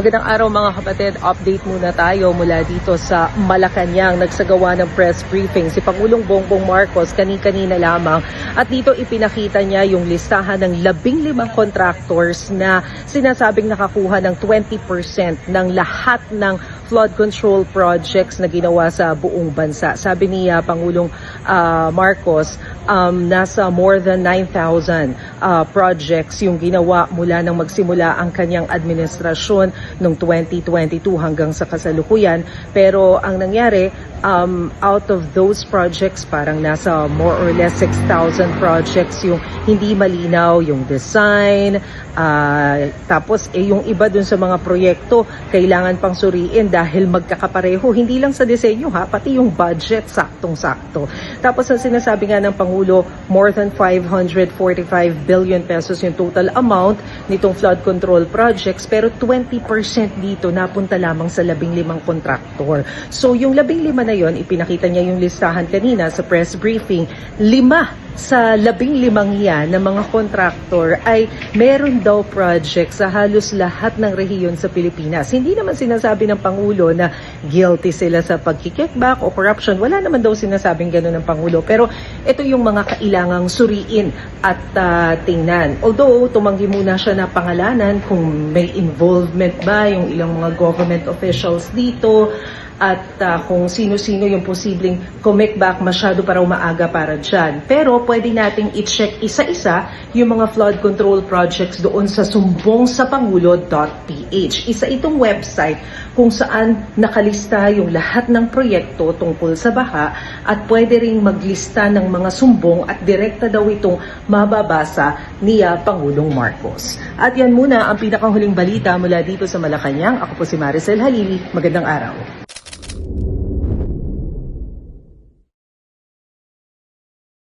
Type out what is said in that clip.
Magandang araw mga kapatid. Update muna tayo mula dito sa Malacanang. Nagsagawa ng press briefing si Pangulong Bongbong Marcos kani-kanina lamang. At dito ipinakita niya yung listahan ng labing limang contractors na sinasabing nakakuha ng 20% ng lahat ng flood control projects na ginawa sa buong bansa. Sabi ni ah, Pangulong ah, Marcos, um, nasa more than 9,000 ah, projects yung ginawa mula nang magsimula ang kanyang administrasyon noong 2022 hanggang sa kasalukuyan. Pero ang nangyari, um, out of those projects, parang nasa more or less 6,000 projects yung hindi malinaw, yung design, ah, tapos eh, yung iba dun sa mga proyekto, kailangan pang suriin dahil magkakapareho. Hindi lang sa disenyo ha, pati yung budget, saktong-sakto. Tapos ang sinasabi nga ng Pangulo, more than 545 billion pesos yung total amount nitong flood control projects, pero 20% dito napunta lamang sa labing limang kontraktor. So yung labing lima na yon, ipinakita niya yung listahan kanina sa press briefing, lima sa labing limang yan ng mga kontraktor ay meron daw project sa halos lahat ng rehiyon sa Pilipinas. Hindi naman sinasabi ng Pangulo na guilty sila sa pagkikickback o corruption. Wala naman daw sinasabing gano'n ng Pangulo. Pero ito yung mga kailangang suriin at ah, tingnan. Although tumanggi muna siya na pangalanan kung may involvement ba yung ilang mga government officials dito at ah, kung sino-sino yung posibleng commit back masyado para umaaga para dyan. Pwede nating i-check isa-isa yung mga flood control projects doon sa sumbongsapangulo.ph. Isa itong website kung saan nakalista yung lahat ng proyekto tungkol sa baha at pwede ring maglista ng mga sumbong at direkta daw itong mababasa niya Pangulong Marcos. At yan muna ang pinakahuling balita mula dito sa Malacanang. Ako po si Maricel Halili. Magandang araw.